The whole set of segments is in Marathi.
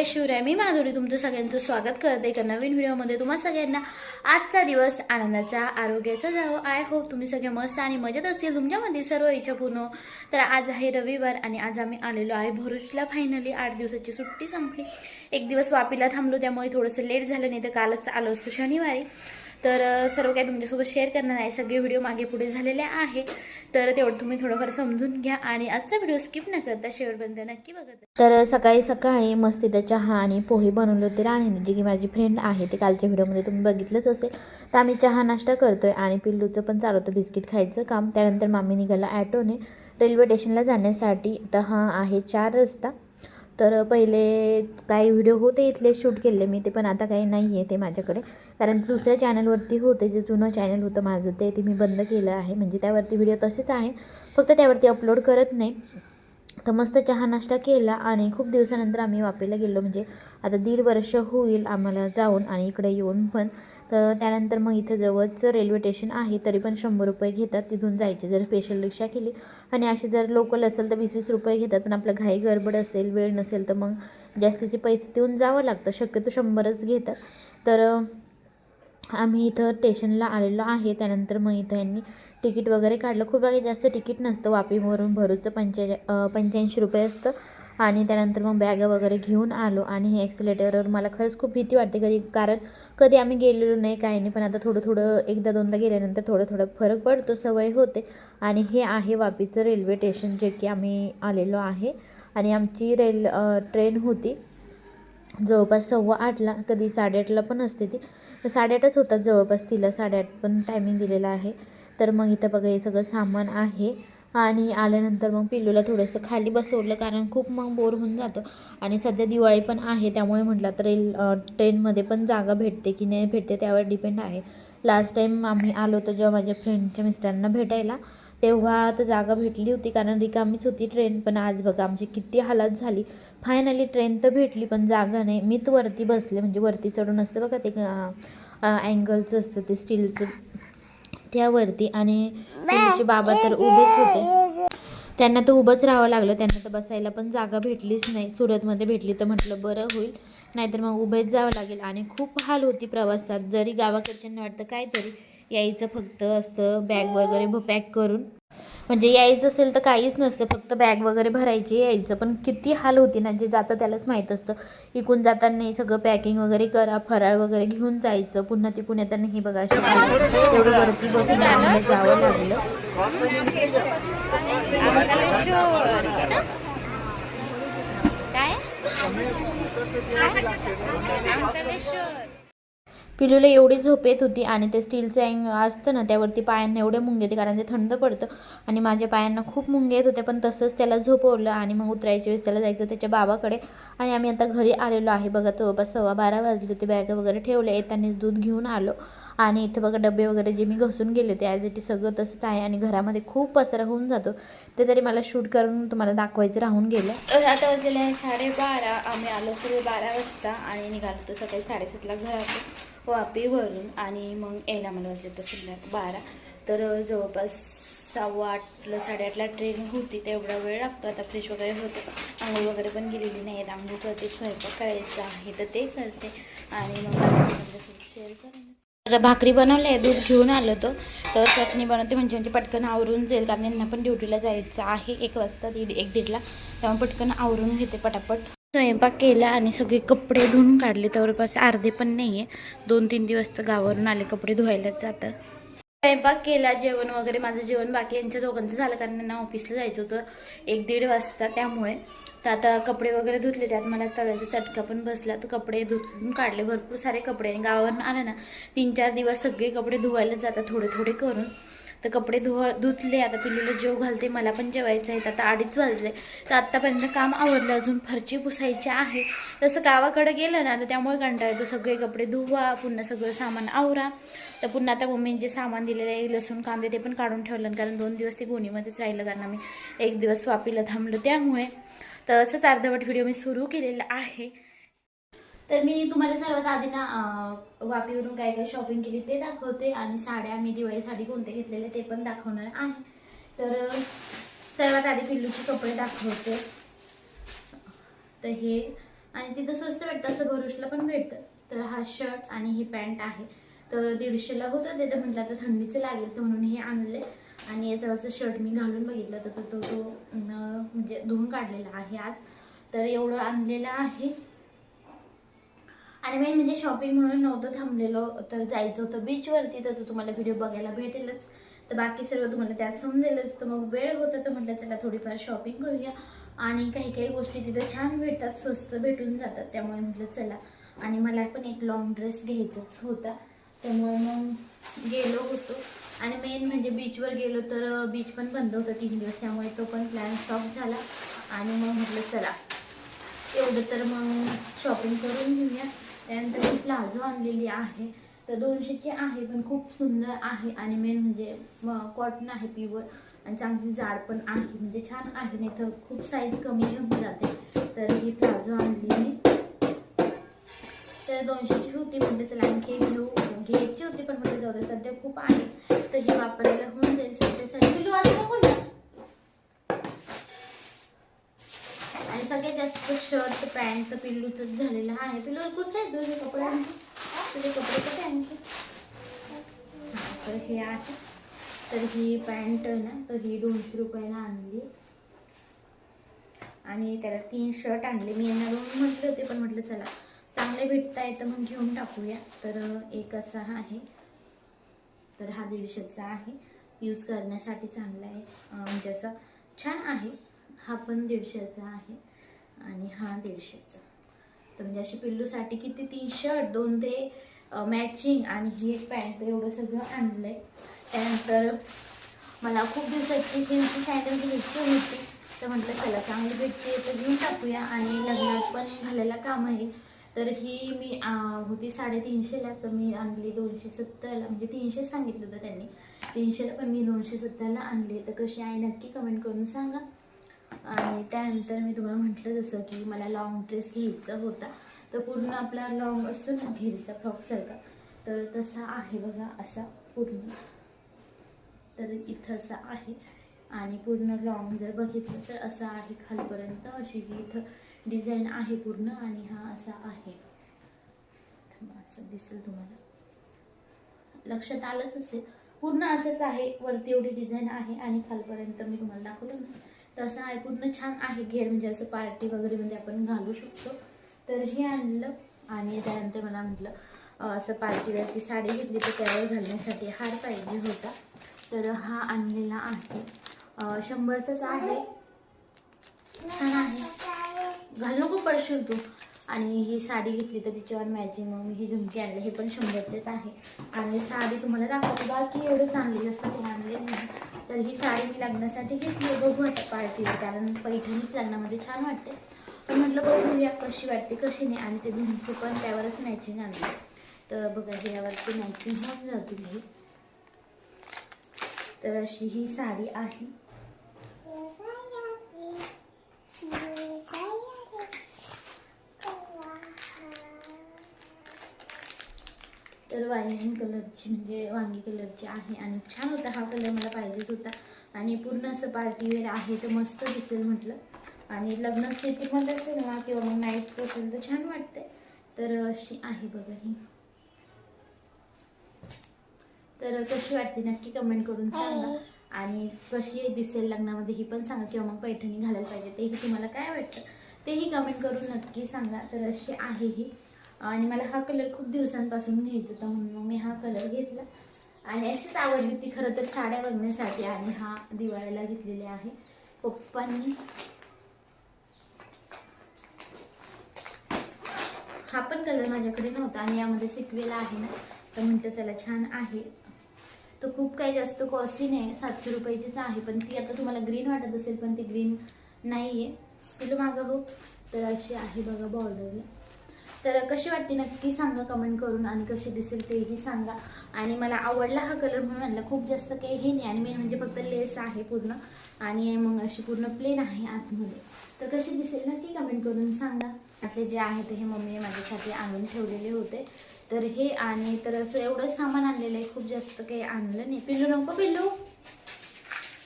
जय शिवराय. मी माधुरी तुमचं सगळ्यांचं स्वागत करते एका नवीन व्हिडिओमध्ये. तुम्हा सगळ्यांना आजचा दिवस आनंदाचा आरोग्याचा जावं. आय होप तुम्ही सगळे मस्त आणि मजेत असतील. तुमच्यामध्ये सर्व इच्छा पूर्ण हो. तर आज आहे रविवार आणि आज आम्ही आलेलो आहे भरुचला फायनली आठ दिवसाची सुट्टी संपली. एक दिवस वापीला थांबलो त्यामुळे थोडंसं लेट झालं नाही तर कालच आलो असतो शनिवारी. तर सर्व काही तुमच्यासोबत शेअर करणार आहे. सगळे व्हिडिओ मागे पुढे झालेले आहे. तर तेवढं तुम्ही थोडंफार समजून घ्या आणि आजचा व्हिडिओ स्किप न करता शेवटपर्यंत नक्की बघत तर सकाळी सकाळी मस्ती इथं चहा आणि पोहे बनवले होते राणीने जी की माझी फ्रेंड आहे. ते कालच्या व्हिडिओमध्ये तुम्ही बघितलंच असेल. तर आम्ही चहा नाश्ता करतोय आणि पिल्लूचं पण चालवतो बिस्किट खायचं काम. त्यानंतर मामी निघाला ॲटोने. रेल्वे स्टेशनला जाण्यासाठी तर हा आहे चार रस्ता. तर पहिले काही व्हिडिओ होते इथले शूट केले मी ते पण आता काही नाही आहे ते माझ्याकडे. कारण दुसऱ्या चॅनलवरती होते जे जुनं चॅनल होतं माझं ते ते मी बंद केलं आहे. म्हणजे त्यावरती व्हिडिओ तसेच आहे. फक्त त्यावरती अपलोड करत नाही. तर मस्त चहा नाश्ता केला आणि खूप दिवसानंतर आम्ही वापीला गेलो. म्हणजे आता दीड वर्ष होईल आम्हाला जाऊन आणि इकडे येऊन पण. तर त्यानंतर मग इथं जवळच रेल्वे स्टेशन आहे तरी पण शंभर रुपये घेतात. तिथून जायचे जर स्पेशल रिक्षा केली. आणि अशी जर लोकल असेल तर वीस वीस रुपये घेतात. पण आपलं घाई गडबड असेल वेळ नसेल तर मग जास्तीचे पैसे देऊन जावं लागतं. शक्यतो शंभरच घेतात. तर आम्ही इथं स्टेशनला आलेलो आहे. त्यानंतर मग इथं यांनी तिकीट वगैरे काढलं. खूप काही जास्त तिकीट नसतं. वापीवरून भरूचं पंच्या पंच्याऐंशी रुपये असतं. आणि त्यानंतर मग बॅग वगैरे घेऊन आलो. आणि हे ॲक्सिलेटरवर मला खरंच खूप भीती वाटते कधी कारण कधी आम्ही गेलेलो नाही काही नाही. पण आता थोडं थोडं एकदा दोनदा गेल्यानंतर थोडं थोडं फरक पडतो सवय होते. आणि हे आहे वापीचं रेल्वे स्टेशन जे की आम्ही आलेलो आहे. आणि आमची रेल ट्रेन होती. जवळपास सव्वा आठला कधी साडेआठला पण असते ती. तर साडेआठच होतात जवळपास तिला साडेआठ पण टायमिंग दिलेला आहे. तर मग इथं बघा हे सगळं सामान आहे. आणि आल्यानंतर मग पिल्लूला थोडंसं खाली बसवलं कारण खूप मग बोर होऊन जातं. आणि सध्या दिवाळी पण आहे त्यामुळे म्हटलं तर रेल ट्रेनमध्ये पण जागा भेटते की नाही भेटते त्यावर डिपेंड आहे. लास्ट टाईम आम्ही आलो होतो जेव्हा माझ्या फ्रेंडच्या मिस्टरांना भेटायला तेव्हा तर जागा भेटली होती कारण रिकामीच होती ट्रेन पण आज बघा आमची किती हालत झाली. फायनली ट्रेन तर भेटली पण जागा नाही. मीच वरती बसले म्हणजे वरती चढून असतं बघा ते अँगलचं असतं ते स्टीलचं त्यावरती आणि पिल्लूचे बाबा तर उभेच होते. त्यांना तर उभंच राहावं लागलं. त्यांना तर बसायला पण जागा भेटलीच नाही. सुरतमध्ये भेटली तर म्हटलं बरं होईल. नाहीतर मग उभेच जावं लागेल. आणि खूप हाल होती प्रवासात. जरी गावाकडच्यांना वाटतं काहीतरी यायचं फक्त असतं बॅग वगैरे पॅक करून. म्हणजे यायचं असेल तर काहीच नसतं फक्त बॅग वगैरे भरायची यायचं. पण किती हाल होती ना जे जातं त्यालाच माहीत असतं. इकून जाताना सगळं पॅकिंग वगैरे करा फराळ वगैरे घेऊन जायचं. पुन्हा ती पुण्यात हे बघा एवढं वरती बसून आम्हाला जावं लागलं. पिलूला एवढी झोप येत होती आणि ते स्टीलचं अँग असतं ना त्यावरती पायांना एवढे मुंगे येते कारण ते थंड पडतं. आणि माझ्या पायांना खूप मुंगे येत होते पण तसंच त्याला झोपवलं आणि मग उतरायच्या वेळेस त्याला जायचं त्याच्या बाबाकडे. आणि आम्ही आता घरी आलेलो आहे बघा जवळपास सव्वा बारा वाजले होते बॅग वगैरे ठेवले येताना दूध घेऊन आलो. आणि इथं बघा डबे वगैरे जे मी घसून गेले होते ॲज इट इज सगळं तसंच आहे आणि घरामध्ये खूप पसरा होऊन जातो. ते तरी मला शूट करून तुम्हाला दाखवायचं राहून गेलं. तर आता वाजलेलं आहे साडेबारा आम्ही आलो सगळे बारा वाजता आणि निघालो तर सकाळी साडेसातला घरात वापीवरून आणि मग यायला मला वाटलं तर संध्याकाळी बारा. तर जवळपास सव्वा आठला साडेआठला ट्रेन होती तेवढा वेळ लागतो. आता फ्रेश वगैरे होतं. आंघोळ वगैरे पण गेलेली नाही. आहेत आंघोळ करते स्वयंपाक करायचा आहे तर ते करते. आणि मग शेअर करेन. तर भाकरी बनवले आहे दूध घेऊन आलो तो तर चटणी बनवते म्हणजे म्हणजे पटकन आवरून जाईल कारण यांना पण ड्युटीला जायचं आहे. एक वाजता दीड एक दीडला. तेव्हा पटकन आवरून घेते पटापट. स्वयंपाक केला आणि सगळे कपडे धुवून काढले. जवळपास अर्धे पण नाही आहे दोन तीन दिवस तर गावावरून आले कपडे धुवायलाच जातं स्वयंपाक केला जेवण वगैरे माझं जेवण बाकी यांच्या दोघांचं झालं कारण त्यांना ऑफिसला जायचं होतं एक दीड वाजता त्यामुळे. तर आता कपडे वगैरे धुतले. त्यात मला तव्याचा चटका पण बसला. तर कपडे धुतून काढले. भरपूर सारे कपडे. आणि गावावरून आलं ना तीन चार दिवस सगळे कपडे धुवायला जातात. थोडे थोडे करून. तर कपडे धुवा धुतले आता पिल्लूला जेव घालते मला पण जेवायचं आहे तर आता अडीच वाजले. तर आत्तापर्यंत काम आवडलं अजून फरची पुसायची आहे. तसं गावाकडे गेलं ना तर त्यामुळे कंटाळ येतो. सगळे कपडे धुवा पुन्हा सगळं सामान आवरा. तर पुन्हा आता मम्मीने जे सामान दिलेलं आहे लसूण कांदे ते पण काढून ठेवलं. कारण दोन दिवस ते गोणीमध्येच राहिलं कारण आम्ही एक दिवस वापीला थांबलो त्यामुळे. तर असंच अर्धवट व्हिडिओ मी सुरू केलेला आहे. तर मी तुम्हाला सर्वात आधी ना वापीवरून काय काय शॉपिंग केली ते दाखवते आणि साड्या मी दिवाळीसाठी कोणते घेतलेले ते पण दाखवणार आहे. तर सर्वात आधी पिल्लूचे कपडे दाखवते. तर हे आणि तिथं स्वस्त भेटतं असं भरुशला पण भेटतं. तर हा शर्ट आणि ही पॅन्ट आहे. तर दीडशेला होतं ते तर म्हटलं आता थंडीचं लागेल तर म्हणून हे आणले आणि याच्यावरचं शर्ट मी घालून बघितलं तर तो तो म्हणजे धुवून काढलेला आहे आज. तर एवढं आणलेलं आहे. आणि मेन म्हणजे शॉपिंग म्हणून नव्हतं थांबलेलो तर जायचं होतं बीचवरती तर तो तुम्हाला व्हिडिओ बघायला भेटेलच. तर बाकी सर्व तुम्हाला त्यात समजेलच. तर मग वेळ होता तर म्हटलं चला थोडीफार शॉपिंग करूया. आणि काही काही गोष्टी तिथं छान भेटतात स्वस्त भेटून जातात. त्यामुळे म्हटलं चला. आणि मला पण एक लॉंग ड्रेस घ्यायचाच होता. त्यामुळे मग गेलो होतो. आणि मेन म्हणजे बीचवर गेलो तर बीच पण बंद होतं तीन दिवस. त्यामुळे तो पण प्लॅन स्टॉप झाला. आणि मग म्हटलं चला. एवढं तर मग शॉपिंग करून घेऊया. त्यानंतर मी प्लाझो आणलेली आहे. तर दोनशेची आहे पण खूप सुंदर आहे. आणि मेन म्हणजे कॉटन आहे प्युअर आणि चांगली जाड पण आहे. म्हणजे छान आहे. नाही तर खूप साईज कमी होऊन जाते. तर ही प्लाझो आणली मी तर दोनशेची होती. म्हणजे चला आणखी घेऊ. घ्यायची होती पण म्हणजे जाऊ दे सध्या खूप आहे. तर ही वापरायला होऊन जाईल. सध्यासाठी. पिलू आज नको ना आणि सगळ्यात जास्त शर्ट पॅन्ट झालेलं आहे. पिल्लू कुठे आहे तुझे कपडे? आणते तुझे कपडे कुठे आणते तर हे आहे. तर ही पॅन्ट ना तर ही दोनशे रुपयाला आणली. आणि त्याला तीन शर्ट आणले. मी यांना दोन म्हटले होते पण म्हटलं चला चांगले भेटता येतं मग घेऊन टाकूया. तर एक असा आहे. तर हा दीडशेचा आहे. यूज करण्यासाठी चांगला आहे. म्हणजे असं छान आहे. हा पण दीडशेचा आहे. आणि हा दीडशेचा. तर म्हणजे अशी पिल्लूसाठी किती? तीन शर्ट दोन ते मॅचिंग आणि ही एक पॅन्ट एवढं सगळं आणलं आहे त्यानंतर मला खूप दिवसाची जीन्सची सँडल घ्यायची होती. तर म्हटलं चला चांगली भेटते तर घेऊन टाकूया. आणि लग्नात पण घालायला काम आहे. तर ही मी होती साडेतीनशेला. तर मी आणली दोनशे सत्तरला. म्हणजे तीनशे सांगितलं होतं त्यांनी. तीनशेला पण मी दोनशे सत्तरला आणली. तर कशी आहे नक्की कमेंट करून सांगा. आणि त्यानंतर मी तुम्हाला म्हटलं जसं की मला लॉंग ड्रेस घ्यायचा होता तर पूर्ण आपला लॉंग असतो ना घेरीचा फ्रॉकसारखा तर तसा आहे बघा असा पूर्ण. तर इथं असा आहे. आणि पूर्ण लॉंग जर बघितलं तर असा आहे खालपर्यंत अशी की इथं डिझाईन आहे पूर्ण आणि हा असा आहे. असं दिसेल तुम्हाला. लक्षात आलंच असेल. पूर्ण असंच आहे वरती एवढी डिझाईन आहे आणि खालपर्यंत मी तुम्हाला दाखवलं ना. तसं आहे पूर्ण छान आहे घेर म्हणजे असं पार्टी वगैरे मध्ये आपण घालू शकतो. तर हे आणलं आणि त्यानंतर मला म्हटलं असं पार्टीवरती साडी घेतली तर त्यावर घालण्यासाठी हार पाहिजे होता. तर हा आणलेला आहे. शंभरचाच आहे. छान आहे. घालू नको पडशील तू. आणि ही साडी घेतली तर तिच्यावर मॅचिंग मग मी ही झुमके आणले. हे पण शंभरचेच आहे. आणि साडी तुम्हाला दाखवते बाकी एवढं चांगली असतं ते आणले नाही. तर ही साडी मी लग्नासाठी घेतली बघू आता पार्टीला कारण पैठणीच लग्नामध्ये छान वाटते. पण म्हटलं बघूया कशी वाटते कशी नाही. आणि ते झुमके पण त्यावरच मॅचिंग आणले. तर बघा ह्यावरती मॅचिंग होऊन जातील ही. तर अशी ही साडी आहे. कलरची म्हणजे वांगी कलरची आहे आणि छान होता हा कलर मला पाहिजेच होता. आणि पूर्ण असं पार्टीवेअर आहे तर मस्त दिसेल म्हटलं. आणि लग्न सिटीमध्ये असेल ना किंवा मग नाईट असेल तर छान वाटते तर अशी आहे बघा ही. तर कशी वाटते नक्की कमेंट करून सांगा. आणि कशी दिसेल लग्नामध्ये ही पण सांगा किंवा मग पैठणी घालायला पाहिजे तेही तुम्हाला काय वाटतं तेही कमेंट करून नक्की सांगा. तर अशी आहे ही. आणि मला हा कलर खूप दिवसांपासून घ्यायचा होता म्हणून मग मी हा कलर घेतला. आणि अशीच आवडली ती खरं तर साड्या बघण्यासाठी आणि हा दिवाळीला घेतलेली आहे. पप्पांनी हा पण कलर माझ्याकडे नव्हता आणि यामध्ये सिकवेला आहे ना तर म्हणते चला छान आहे. तो खूप काही जास्त कॉस्टली नाही सातशे रुपयाचीच आहे पण ती आता तुम्हाला ग्रीन वाटत असेल पण ती ग्रीन नाही आहे तुला मागं हो तर अशी आहे बघा बॉर्डरला तर कशी वाटते नक्की सांगा कमेंट करून आणि कशी दिसेल तेही सांगा. आणि मला आवडला हा कलर म्हणून आणला. खूप जास्त काही हे नाही. आणि मेन म्हणजे फक्त लेस आहे पूर्ण. आणि मग अशी पूर्ण प्लेन आहे आतमध्ये. तर कशी दिसेल नक्की कमेंट करून सांगा. आतले जे आहे ते हे मम्मीने माझ्यासाठी आणून ठेवलेले होते. तर हे आणि तर असं एवढं सामान आणलेलं आहे. खूप जास्त काही आणलं नाही. पिल्लू नको पिल्लू.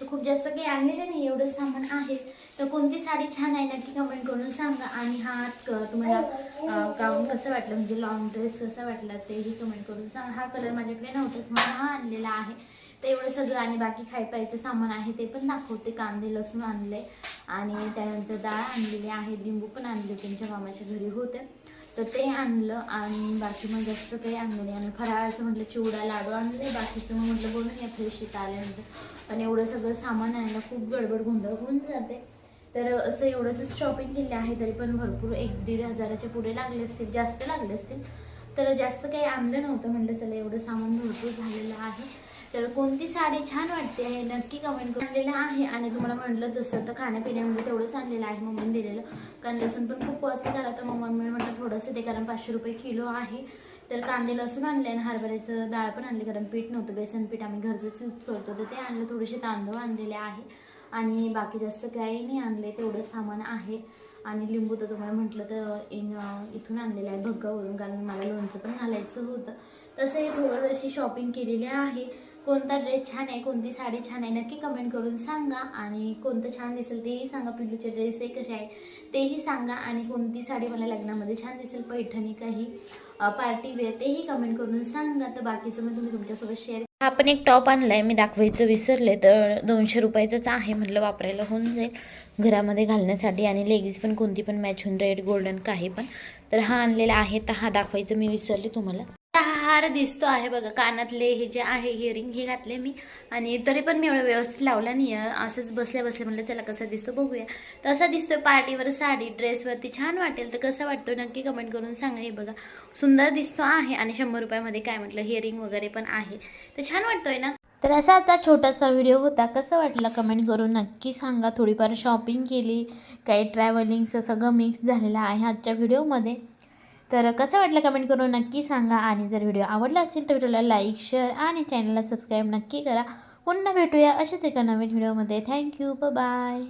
तर खूप जास्त काही आणलेलं नाही. एवढं सामान आहे. तर कोणती साडी छान आहे नक्की कमेंट करून सांगा. आणि हा क- तुम्हाला गाऊन कसं वाटलं? म्हणजे लॉंग ड्रेस कसा वाटला? तेही कमेंट करून सांगा. हा कलर माझ्याकडे नव्हताच. म्हणून हा आणलेला आहे. तर एवढं सगळं आणि बाकी खाय प्यायचं सामान आहे ते पण दाखवते. कांदे लसूण आणले. आणि त्यानंतर डाळ आणलेली आहे. लिंबू पण आणले. त्यांच्या मामाच्या घरी होते. तर ते आणलं. आणि बाकी मग जास्त काही आणलं नाही. आणि फराळाचं म्हटलं चिवडा लाडू आणले. बाकीचं मग म्हटलं बोलून या फ्रेश इथं आल्यानंतर. पण एवढं सगळं सामान आणायला खूप गडबड गोंधळ होऊन जाते. तर असं एवढंच शॉपिंग केले आहे तरी पण भरपूर एक दीड हजाराच्या पुढे लागले असतील जास्त लागले असतील. तर जास्त काही आणलं नव्हतं म्हटलं चला एवढं सामान भरपूर झालेलं आहे. तर कोणती साडी छान वाटते आहे नक्की कमेंट करून आणलेलं आहे. आणि तुम्हाला म्हटलं तसं तर खाण्यापिण्यामध्ये तेवढंच आणलेलं आहे मम्मीने दिलेलं. कारण लसूण पण खूप कॉस्टली झाला तर मग मम्मी म्हटलं थोडंसं ते कारण पाचशे रुपये किलो आहे. तर कांदे लसूण आणले आणि हरभऱ्याचं डाळ पण आणले कारण पीठ नव्हतं बेसन पीठ आम्ही घरचंच यूज करतो तर ते आणलं थोडेसे तांदूळ आणलेले आहे. आणि बाकी जास्त काही नाही आणले तेवढं सामान आहे. आणि लिंबू तर तुम्हाला म्हटलं तर इन इथून आणलेलं आहे भग्गावरून कारण मला लोणचं पण घालायचं होतं. तसं हे थोडं अशी शॉपिंग केलेली आहे. कोणता ड्रेस छान आहे कोणती साडी छान आहे नक्की कमेंट करून सांगा. आणि कोणतं छान दिसेल तेही सांगा पिल्लूचे ड्रेस हे कसे आहे तेही सांगा. आणि कोणती साडी मला लग्नामध्ये छान दिसेल पैठणी काही. पार्टी वेअर तेही कमेंट करून सांगा. तर बाकीचं मग तुम्ही तुमच्यासोबत शेअर हा पण एक टॉप आणलाय मी दाखवायचं विसरले तर दोनशे रुपयाचंच आहे म्हटलं वापरायला होऊन जाईल. घरामध्ये घालण्यासाठी आणि लेगीज पण कोणती पण मॅच होऊन रेड गोल्डन काही पण. तर हा आणलेला आहे तर हा दाखवायचं मी विसरले तुम्हाला. फार दिसतो आहे बघा. कानातले हे जे आहे हिअरिंग हे घातले मी. आणि तरी पण मी एवढं व्यवस्थित लावला नाही असंच बसल्या बसल्या म्हटलं चला कसा दिसतो बघूया. तसा दिसतोय पार्टीवर साडी ड्रेसवरती छान वाटेल. तर कसा वाटतो नक्की कमेंट करून सांगा हे बघा. सुंदर दिसतो आहे आणि शंभर रुपयामध्ये काय म्हटलं हिअरिंग वगैरे पण आहे. तर छान वाटतोय ना? तर असा आता छोटासा व्हिडिओ होता. कसं वाटलं कमेंट करून नक्की सांगा. थोडीफार शॉपिंग केली काही ट्रॅव्हलिंगचं सगळं मिक्स झालेलं आहे आजच्या व्हिडिओमध्ये तर कसं वाटलं कमेंट करून नक्की सांगा. आणि जर व्हिडिओ आवडला असेल तर व्हिडिओला लाईक शेअर आणि चॅनलला सबस्क्राईब नक्की करा. पुन्हा भेटूया अशाच एका नवीन व्हिडिओमध्ये थँक्यू ब बाय